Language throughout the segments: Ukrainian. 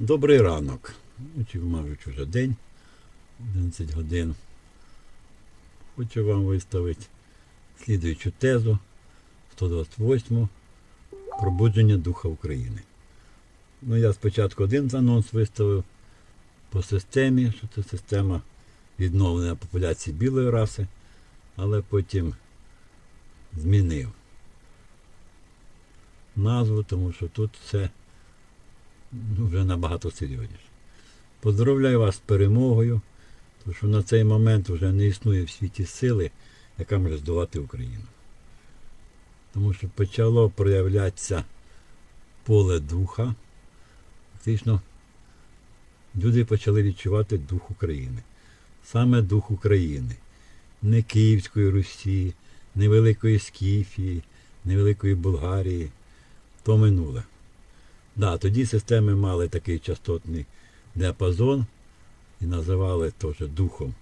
Добрий ранок. Ну, Чи, мабуть, вже день, 11 годин. Хочу вам виставити слідуючу тезу 128 пробудження Духа України. Ну, я спочатку один анонс виставив по системі, що це система відновлення популяції білої раси, але потім змінив назву, тому що тут все ну, вже набагато серйозніше. Поздравляю вас з перемогою, тому що на цей момент вже не існує в світі сили, яка може здолати Україну. Тому що почало проявлятися поле духа. Фактично люди почали відчувати дух України. Саме дух України. Не Київської Русі, не Великої Скіфії, не Великої Болгарії. То минуле. Да, тоді системи мали такий частотний діапазон і називали теж духом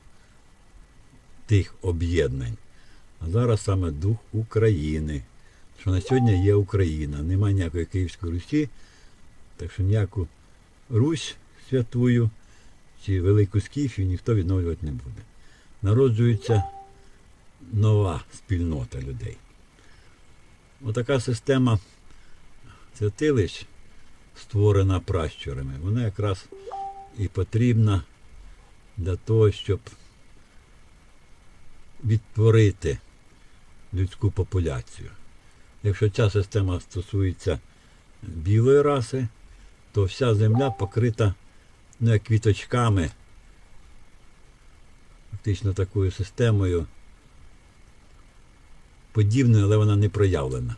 тих об'єднань. А зараз саме дух України. Що на сьогодні є Україна. Немає ніякої Київської Русі, так що ніяку Русь святую чи Велику Скіфію ніхто відновлювати не буде. Народжується нова спільнота людей. Отака система святилищ створена пращурами, вона якраз і потрібна для того, щоб відтворити людську популяцію. Якщо ця система стосується білої раси, то вся земля покрита ну, як квіточками, фактично такою системою, подібною, але вона не проявлена.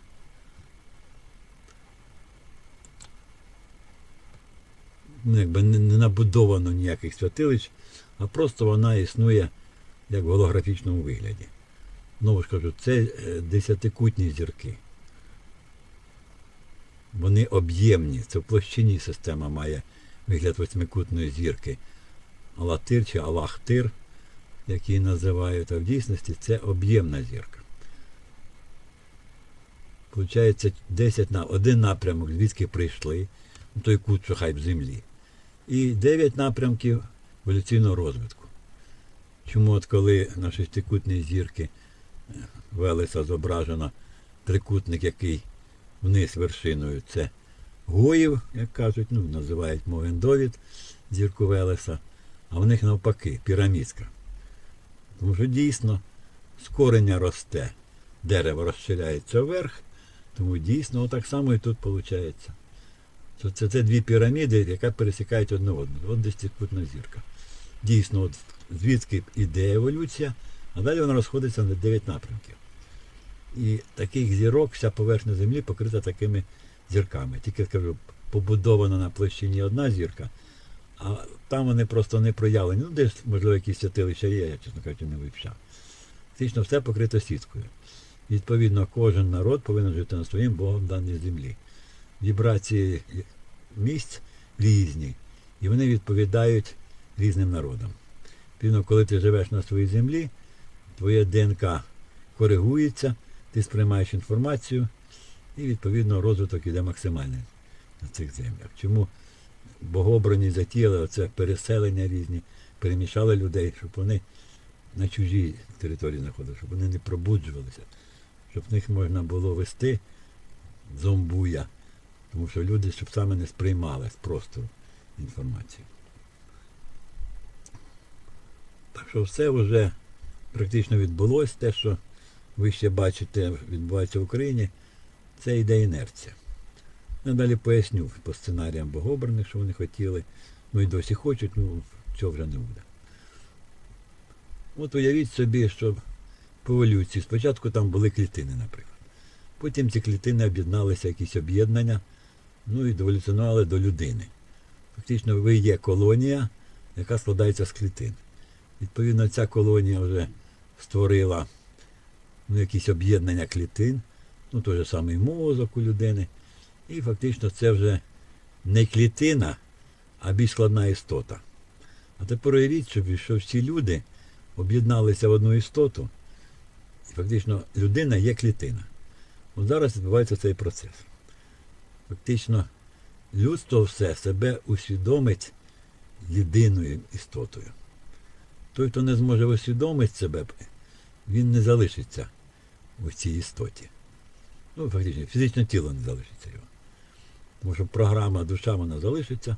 Ну, якби не, набудовано ніяких святилищ, а просто вона існує як в голографічному вигляді. Знову ж кажу, це е, десятикутні зірки. Вони об'ємні. Це в площині система має вигляд восьмикутної зірки. Алатир чи Алахтир, як її називають, а в дійсності це об'ємна зірка. Получається 10 на один напрямок, звідки прийшли, ну, той кут, що хай в землі і 9 напрямків еволюційного розвитку. Чому от коли на шестикутній зірки е, Велеса зображено трикутник, який вниз вершиною, це Гоїв, як кажуть, ну, називають Мовендовід, зірку Велеса, а в них навпаки пірамідська. Тому що дійсно з кореня росте, дерево розширяється вверх, тому дійсно отак само і тут виходить. Це, це, це дві піраміди, які пересікають одну одну. От десь десятикутна зірка. Дійсно, от звідки йде еволюція, а далі вона розходиться на 9 напрямків. І таких зірок вся поверхня землі покрита такими зірками. Тільки скажу, побудована на площині одна зірка, а там вони просто не проявлені. Ну, десь, можливо, якісь святилища є, я, чесно кажучи, не вивчав. Фактично все покрито сіткою. Відповідно, кожен народ повинен жити на своїм Богом даній землі вібрації місць різні, і вони відповідають різним народам. Відповідно, коли ти живеш на своїй землі, твоє ДНК коригується, ти сприймаєш інформацію, і, відповідно, розвиток іде максимальний на цих землях. Чому богобрані затіяли оце переселення різні, перемішали людей, щоб вони на чужій території знаходилися, щоб вони не пробуджувалися, щоб в них можна було вести зомбуя. Тому що люди, щоб саме не сприймали з простору інформацію. Так що все вже практично відбулося, те, що ви ще бачите, відбувається в Україні, це йде інерція. Я далі поясню по сценаріям богобраних, що вони хотіли, ну і досі хочуть, ну цього вже не буде. От уявіть собі, що по еволюції спочатку там були клітини, наприклад. Потім ці клітини об'єдналися якісь об'єднання ну і доволюціонували до людини. Фактично, ви є колонія, яка складається з клітин. Відповідно, ця колонія вже створила ну, якісь об'єднання клітин, ну той же самий мозок у людини. І фактично це вже не клітина, а більш складна істота. А тепер уявіть собі, що всі люди об'єдналися в одну істоту, і фактично людина є клітина. От зараз відбувається цей процес. Фактично людство все себе усвідомить єдиною істотою. Той, хто не зможе усвідомити себе, він не залишиться у цій істоті. Ну, фактично, фізичне тіло не залишиться його. Тому що програма душа вона залишиться,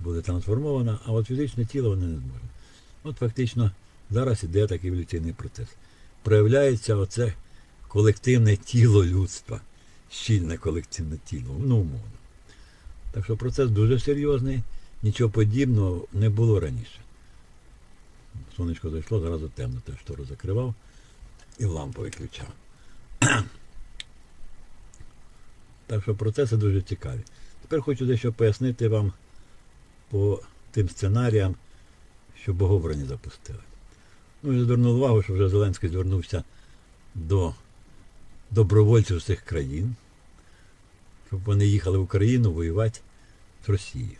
буде трансформована, а от фізичне тіло воно не зможе. От фактично зараз іде такий еволюційний процес. Проявляється оце колективне тіло людства, щільне колективне тіло, ну умовно. Так що процес дуже серйозний, нічого подібного не було раніше. Сонечко зайшло, зразу темно, теж штору закривав і лампу виключав. Так що процеси дуже цікаві. Тепер хочу дещо пояснити вам по тим сценаріям, що боговрані запустили. Ну, вже звернув увагу, що вже Зеленський звернувся до добровольців цих країн, щоб вони їхали в Україну воювати з Росією.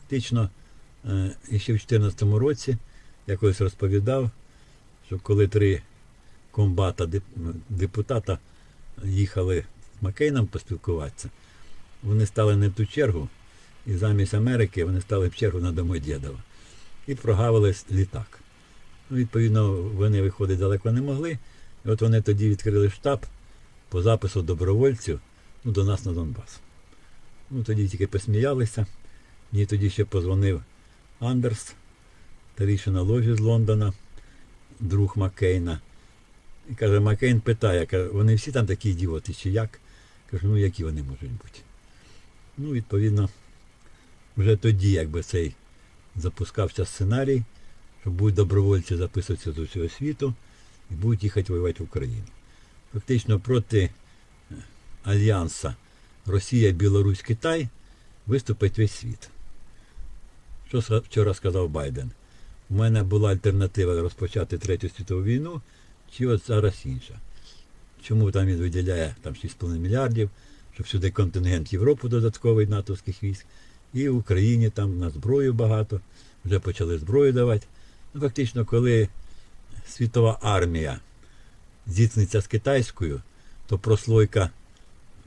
Фактично, е, ще в 2014 році я колись розповідав, що коли три комбата депутата їхали з Маккейном поспілкуватися, вони стали не в ту чергу, і замість Америки вони стали в чергу на Домодєдова. І прогавили літак. Ну, відповідно, вони виходити далеко не могли. І от вони тоді відкрили штаб по запису добровольців ну, до нас на Донбас. Ну, тоді тільки посміялися. Мені тоді ще позвонив Андерс, старішина ложі з Лондона, друг Маккейна. І каже, Маккейн питає, каже, вони всі там такі ідіоти чи як? Кажу, ну які вони можуть бути? Ну, відповідно, вже тоді, якби цей запускався сценарій, що будуть добровольці записуватися з усього світу і будуть їхати воювати в Україну. Фактично проти е, альянса Росія, Білорусь, Китай виступить весь світ. Що вчора сказав Байден? У мене була альтернатива розпочати Третю світову війну, чи от зараз інша. Чому там він виділяє там 6,5 мільярдів, щоб сюди контингент Європи додатковий натовських військ, і в Україні там на зброю багато, вже почали зброю давати. Ну, фактично, коли світова армія зіткнеться з китайською, то прослойка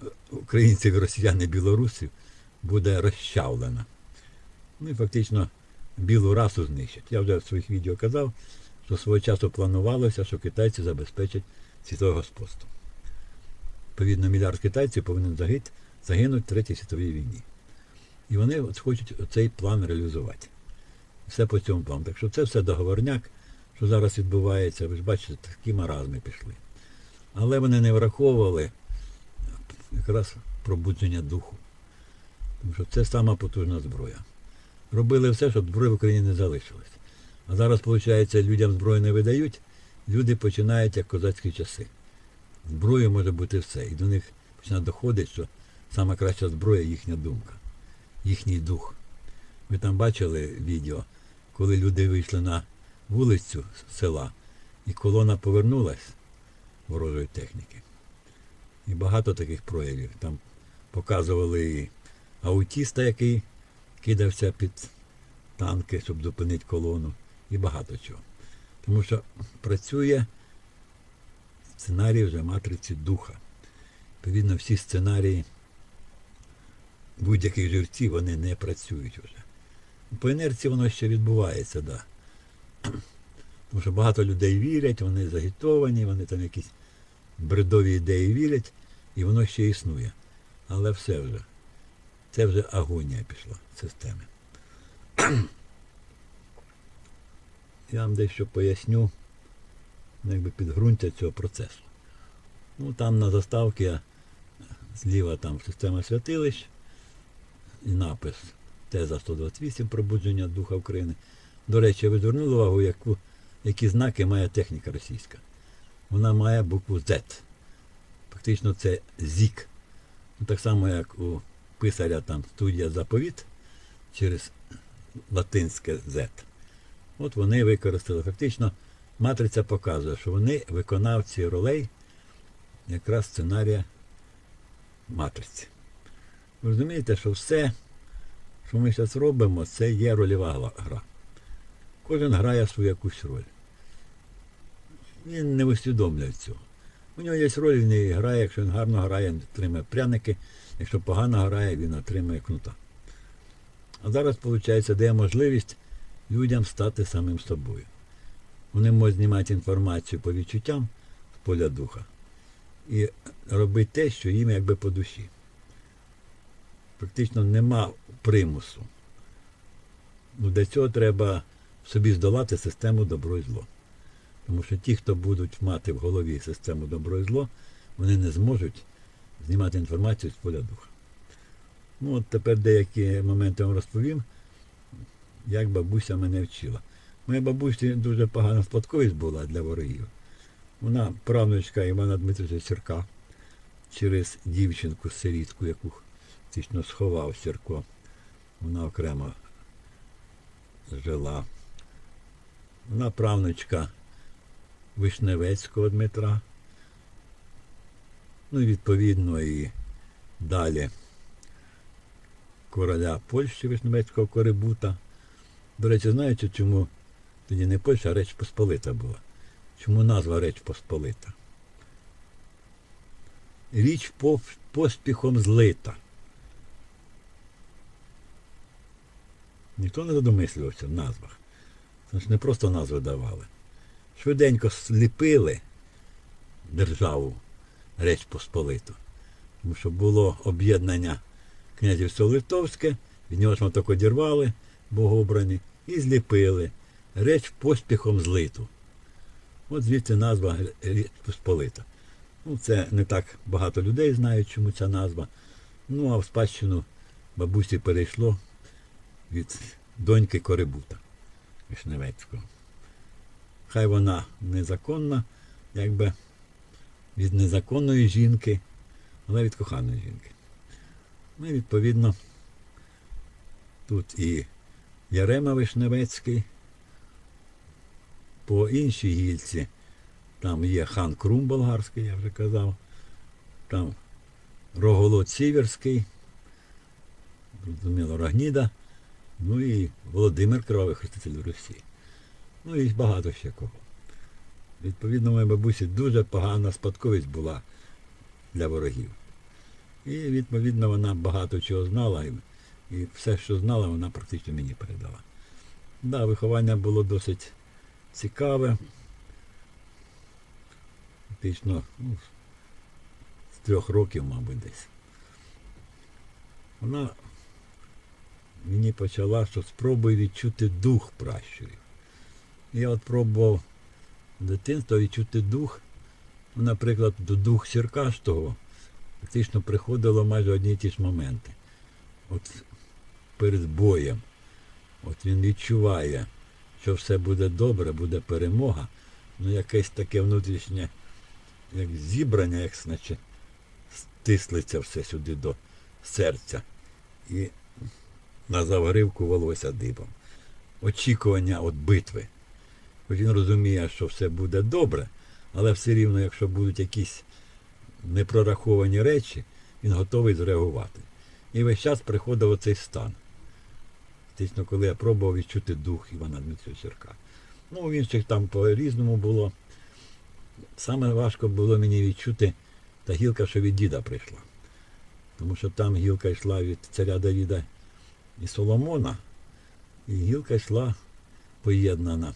е, українців, росіян і білорусів буде розчавлена. Ну і фактично білу расу знищать. Я вже в своїх відео казав, що свого часу планувалося, що китайці забезпечать світове господство. Відповідно, мільярд китайців повинен загинути, загинути в Третій світовій війні. І вони от хочуть цей план реалізувати. Все по цьому плану. Так що це все договорняк, що зараз відбувається. Ви ж бачите, такі маразми пішли. Але вони не враховували якраз пробудження духу. Тому що це сама потужна зброя. Робили все, щоб зброї в Україні не залишилось. А зараз, виходить, людям зброю не видають, люди починають як козацькі часи. Зброєю може бути все. І до них починає доходити, що сама краща зброя їхня думка, їхній дух. Ви там бачили відео, коли люди вийшли на вулицю села, і колона повернулась ворожої техніки. І багато таких проявів. Там показували і аутіста, який кидався під танки, щоб зупинити колону, і багато чого. Тому що працює сценарій вже матриці духа. Відповідно, всі сценарії будь-яких живців вони не працюють вже. По інерції воно ще відбувається, так. Да. Тому що багато людей вірять, вони загітовані, вони там якісь бредові ідеї вірять, і воно ще існує. Але все вже. Це вже агонія пішла системи. Я вам дещо поясню, ну, якби підґрунтя цього процесу. Ну, там на заставці я зліва там система святилищ і напис Теза 128 пробудження Духа України. До речі, ви звернули увагу, яку, які знаки має техніка російська. Вона має букву Z. Фактично це ЗІК. Ну, так само, як у писаря там студія заповіт через латинське Z. От вони використали. Фактично, матриця показує, що вони виконавці ролей якраз сценарія матриці. Ви розумієте, що все, що ми зараз робимо, це є рольова гра. Кожен грає свою якусь роль. Він не усвідомлює цього. У нього є роль, він її грає, якщо він гарно грає, він отримає пряники. Якщо погано грає, він отримує кнута. А зараз, виходить, дає можливість людям стати самим собою. Вони можуть знімати інформацію по відчуттям з поля духа і робити те, що їм якби по душі. Практично нема примусу. Ну, для цього треба собі здолати систему добро і зло. Тому що ті, хто будуть мати в голові систему добро і зло, вони не зможуть знімати інформацію з поля духа. Ну, от тепер деякі моменти вам розповім, як бабуся мене вчила. Моя бабусі дуже погана спадковість була для ворогів. Вона правнучка Івана Дмитровича Сірка через дівчинку сирітку, яку фактично сховав Сірко. Вона окремо жила. Вона правнучка Вишневецького Дмитра. Ну і відповідно і далі короля Польщі Вишневецького Корибута. До речі, знаєте, чому тоді не Польща, а Реч Посполита була? Чому назва Реч Посполита? Річ поспіхом злита. Ніхто не задумислювався в назвах. Це не просто назви давали. Швиденько сліпили державу Реч Посполиту. Тому що було об'єднання князівство Литовське, від нього шматок одірвали, богобрані, і зліпили Реч поспіхом злиту. От звідси назва Річ Посполита. Ну, це не так багато людей знають, чому ця назва. Ну, а в спадщину бабусі перейшло від доньки Корибута Вишневецького. Хай вона незаконна, якби від незаконної жінки, але від коханої жінки. Ну і відповідно тут і Ярема Вишневецький, по іншій гільці там є хан Крум болгарський, я вже казав, там Роголод Сіверський, зрозуміло, Рогніда, ну і Володимир Кривавий Хреститель Росії. Ну і багато ще кого. Відповідно, моїй бабусі дуже погана спадковість була для ворогів. І відповідно вона багато чого знала, і, і все, що знала, вона практично мені передала. Да, виховання було досить цікаве. Фактично, ну, з трьох років, мабуть, десь. Вона мені почала, що спробуй відчути дух пращурів. Я от пробував з дитинства відчути дух, ну, наприклад, до дух сіркастого фактично приходило майже одні й ті ж моменти. От перед боєм. От він відчуває, що все буде добре, буде перемога. Ну якесь таке внутрішнє, як зібрання, як наче стислиться все сюди до серця. І на завгривку волосся дибом. Очікування від битви. Він розуміє, що все буде добре, але все рівно, якщо будуть якісь непрораховані речі, він готовий зреагувати. І весь час приходив оцей стан. Фактично, коли я пробував відчути дух Івана Дмитрича Сірка. Ну, в інших там по-різному було. Саме важко було мені відчути та гілка, що від діда прийшла. Тому що там гілка йшла від царя Давіда і Соломона, і гілка йшла поєднана.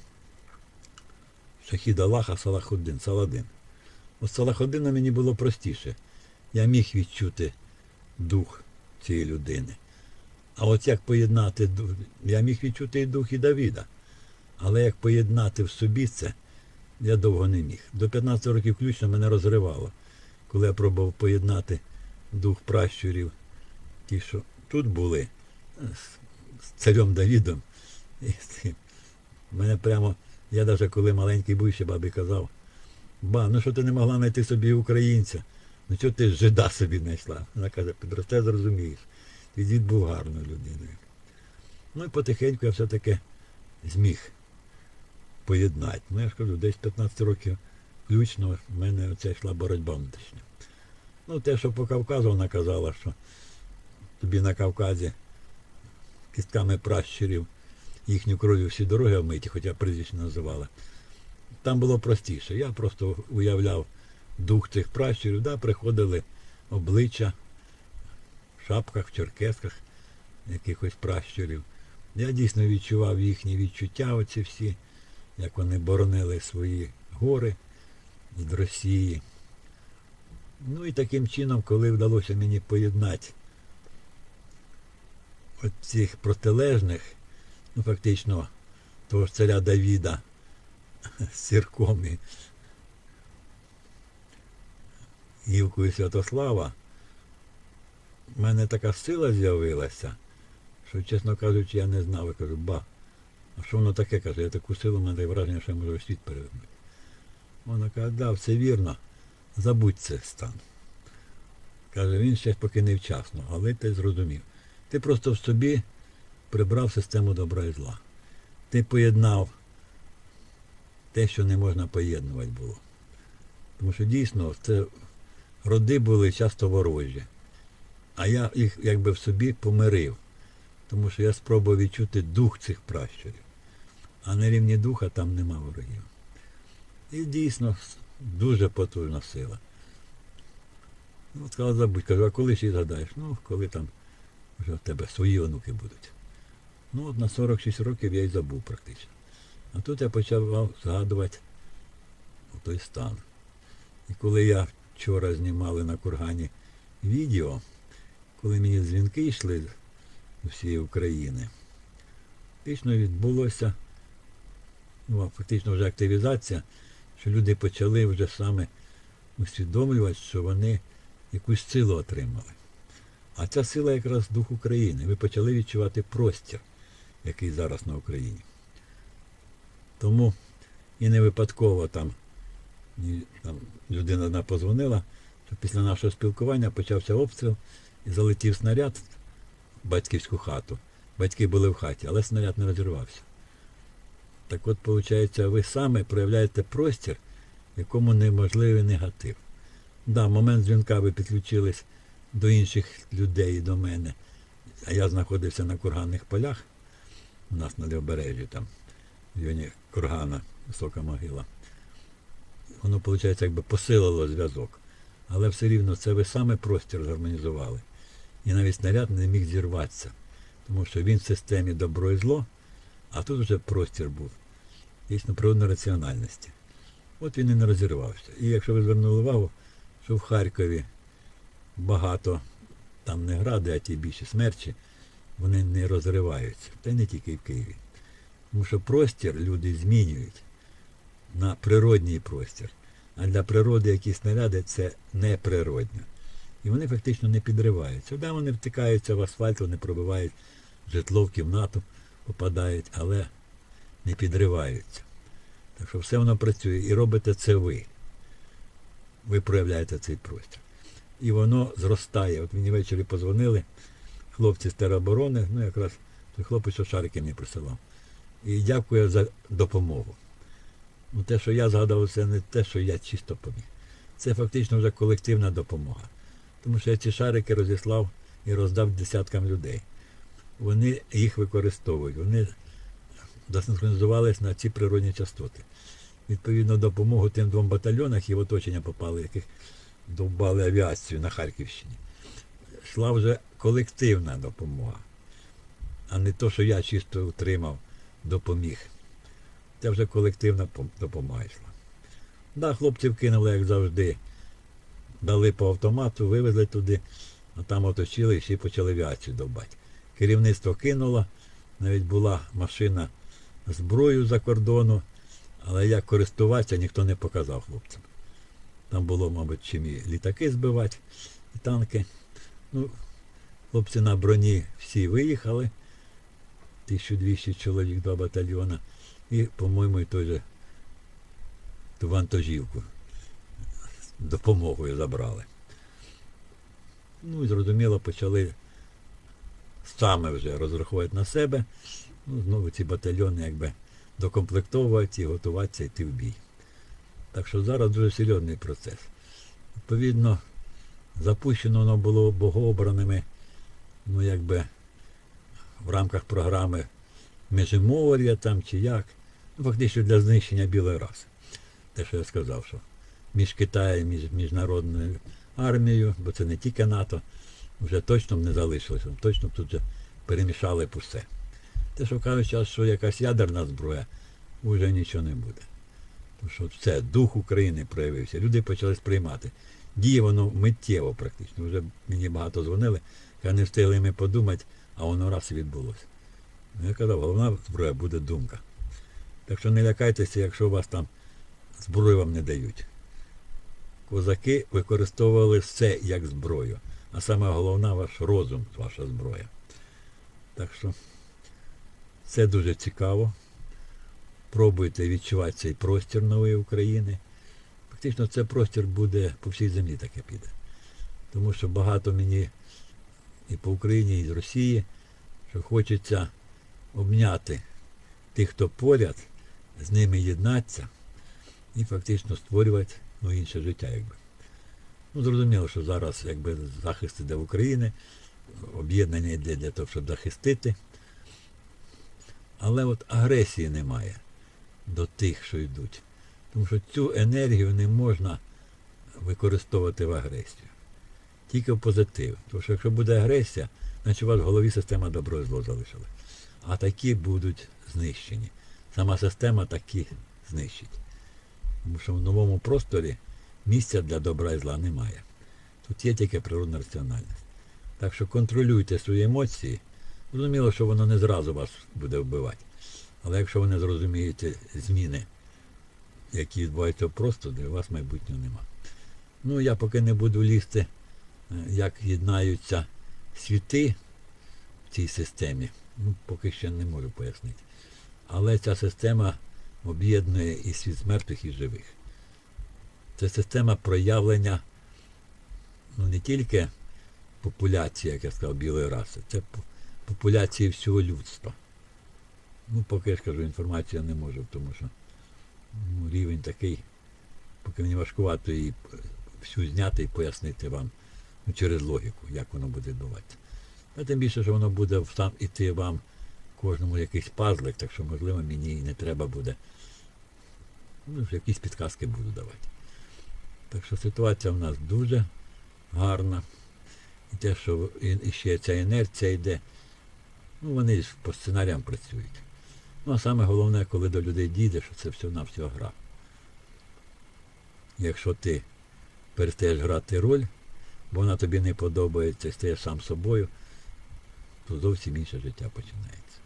Шахід Аллаха Салахуддин, Саладин. От Салахуддина мені було простіше. Я міг відчути дух цієї людини. А от як поєднати я міг відчути і дух і Давіда. Але як поєднати в собі це, я довго не міг. До 15 років включно мене розривало, коли я пробував поєднати дух пращурів, ті, що тут були, з, царем Давідом. І, мене прямо, я навіть коли маленький був, ще бабі казав, ба, ну що ти не могла знайти собі українця? Ну чого ти жида собі знайшла? Вона каже, підросте, зрозумієш. І дід був гарною людиною. Ну і потихеньку я все-таки зміг поєднати. Ну, я ж кажу, десь 15 років включно в мене оця йшла боротьба внутрішня. Ну, те, що по Кавказу вона казала, що тобі на Кавказі кістками пращурів їхню кров'ю всі дороги обмиті, хоча прізвище називали. Там було простіше. Я просто уявляв дух цих пращурів, да, приходили обличчя в шапках, в черкесках якихось пращурів. Я дійсно відчував їхні відчуття, оці всі, як вони боронили свої гори від Росії. Ну і таким чином, коли вдалося мені поєднати цих протилежних, ну фактично того ж царя Давіда з Сірком і Гілкою Святослава, в мене така сила з'явилася, що, чесно кажучи, я не знав. Я кажу, ба, а що воно таке? Каже, я таку силу, мене таке враження, що я можу світ перевернути. Вона каже, да, все вірно, забудь це стан. Каже, він ще поки не вчасно, але ти зрозумів. Ти просто в собі прибрав систему добра і зла. Ти поєднав те, що не можна поєднувати було. Тому що дійсно це роди були часто ворожі. А я їх якби в собі помирив. Тому що я спробував відчути дух цих пращурів. А на рівні духа там нема ворогів. І дійсно дуже потужна сила. Ну, от сказала, забудь, кажу, а коли ще й згадаєш? Ну, коли там вже в тебе свої онуки будуть. Ну, от на 46 років я й забув практично. А тут я почав згадувати той стан. І коли я вчора знімали на кургані відео, коли мені дзвінки йшли з усієї України, фактично відбулося, ну, фактично вже активізація, що люди почали вже саме усвідомлювати, що вони якусь силу отримали. А ця сила якраз дух України. Ви почали відчувати простір, який зараз на Україні. Тому і не випадково там, там людина одна позвонила, що після нашого спілкування почався обстріл і залетів снаряд в батьківську хату. Батьки були в хаті, але снаряд не розірвався. Так от, виходить, ви саме проявляєте простір, якому неможливий негатив. Да, в момент дзвінка ви підключились до інших людей до мене. А я знаходився на курганних полях, у нас на лівобережжі там, в районі кургана, висока могила. Воно, виходить, якби посилило зв'язок. Але все рівно це ви саме простір зорганізували. І навіть снаряд не міг зірватися, тому що він в системі добро і зло, а тут вже простір був дійсно природної раціональності. От він і не розірвався. І якщо ви звернули увагу, що в Харкові багато там не гради, а ті більші смерчі, вони не розриваються. Та й не тільки в Києві. Тому що простір люди змінюють на природній простір. А для природи якісь снаряди це неприродньо. І вони фактично не підриваються. Да, вони втикаються в асфальт, вони пробивають житло в кімнату, попадають, але не підриваються. Так що все воно працює. І робите це ви. Ви проявляєте цей простір. І воно зростає. От мені ввечері позвонили хлопці з тероборони, ну якраз той хлопець, що шарики мені присилав. І дякую за допомогу. Ну, те, що я згадав, це не те, що я чисто поміг. Це фактично вже колективна допомога. Тому що я ці шарики розіслав і роздав десяткам людей. Вони їх використовують, вони засинхронізувалися на ці природні частоти. Відповідно, допомогу тим двом батальйонам, які в оточення попали, яких довбали авіацію на Харківщині. Йшла вже колективна допомога, а не то, що я чисто утримав, допоміг. Це вже колективна допомога йшла. Да, хлопців кинули, як завжди. Дали по автомату, вивезли туди, а там оточили і всі почали авіацію довбати. Керівництво кинуло, навіть була машина зброю за кордону, але як користуватися ніхто не показав хлопцям. Там було, мабуть, чим і літаки збивати, і танки. Ну, хлопці на броні всі виїхали. 1200 чоловік, два батальйона. І, по-моєму, і той же ту вантажівку допомогою забрали. Ну і зрозуміло, почали саме вже розраховувати на себе. Ну, знову ці батальйони якби докомплектовувати і готуватися йти в бій. Так що зараз дуже серйозний процес. Відповідно, запущено воно було богообраними, ну якби в рамках програми Межимор'я там чи як. Ну, фактично для знищення білої раси. Те, що я сказав, що між Китаєм між міжнародною армією, бо це не тільки НАТО, вже точно не залишилося, точно б тут вже перемішали б усе. Те, що кажуть, що якась ядерна зброя, вже нічого не буде. Що все, дух України проявився, люди почали сприймати. Діє воно миттєво практично. Вже мені багато дзвонили, я не встигли ми подумати, а воно раз і відбулося. Ну, Я казав, головна зброя буде думка. Так що не лякайтеся, якщо вас там зброю вам не дають. Козаки використовували все як зброю, а саме головна ваш розум, ваша зброя. Так що це дуже цікаво. Пробуйте відчувати цей простір нової України. Фактично це простір буде по всій землі таке піде. Тому що багато мені і по Україні, і з Росії, що хочеться обняти тих, хто поряд, з ними єднатися і фактично створювати ну, інше життя. якби. Ну, зрозуміло, що зараз якби захист іде в України, об'єднання йде для того, щоб захистити. Але от агресії немає до тих, що йдуть. Тому що цю енергію не можна використовувати в агресію. Тільки в позитив. Тому що якщо буде агресія, значить у вас в голові система добро і зло залишили. А такі будуть знищені. Сама система такі знищить. Тому що в новому просторі місця для добра і зла немає. Тут є тільки природна раціональність. Так що контролюйте свої емоції. Зрозуміло, що воно не зразу вас буде вбивати. Але якщо ви не зрозумієте зміни, які відбуваються в просторі, у вас майбутнього нема. Ну, я поки не буду лізти, е, як єднаються світи в цій системі. Ну, поки ще не можу пояснити. Але ця система об'єднує і світ мертвих, і живих. Це система проявлення ну, не тільки популяції, як я сказав, білої раси, це популяції всього людства. Ну, поки я ж кажу, інформацію не можу, тому що ну, рівень такий, поки мені важкувато її всю зняти і пояснити вам ну, через логіку, як воно буде відбуватися. А тим більше, що воно буде сам іти вам кожному якийсь пазлик, так що, можливо, мені не треба буде. Ну, якісь підказки буду давати. Так що ситуація в нас дуже гарна. І те, що і ще ця інерція йде, ну вони ж по сценаріям працюють. Ну а саме головне, коли до людей дійде, що це все на всього гра. Якщо ти перестаєш грати роль, бо вона тобі не подобається стаєш сам собою, то зовсім інше життя починається.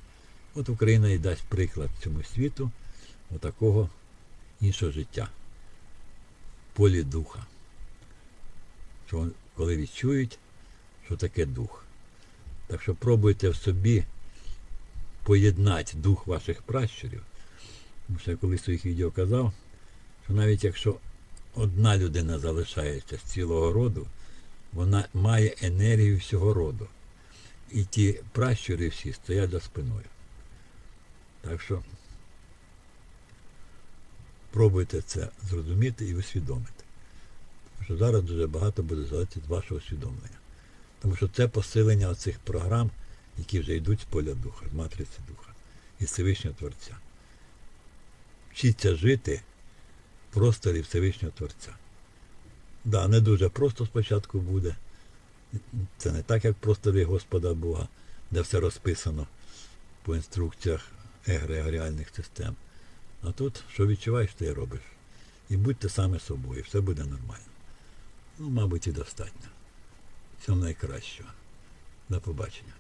От Україна і дасть приклад цьому світу отакого іншого життя. Полі духа. Що коли відчують, що таке дух. Так що пробуйте в собі поєднати дух ваших пращурів. Тому що я колись в своїх відео казав, що навіть якщо одна людина залишається з цілого роду, вона має енергію всього роду. І ті пращури всі стоять за спиною. Так що пробуйте це зрозуміти і усвідомити. Тому що зараз дуже багато буде залежати від вашого усвідомлення. Тому що це посилення оцих програм, які вже йдуть з поля духа, з матриці духа, із Всевишнього Творця. Вчіться жити в просторі Всевишнього Творця. Да, не дуже просто спочатку буде. Це не так, як в просторі Господа Бога, де все розписано по інструкціях егрегоріальних систем. А тут, що відчуваєш, ти і робиш. І будьте саме собою, все буде нормально. Ну, мабуть, і достатньо. Всього найкращого. До побачення.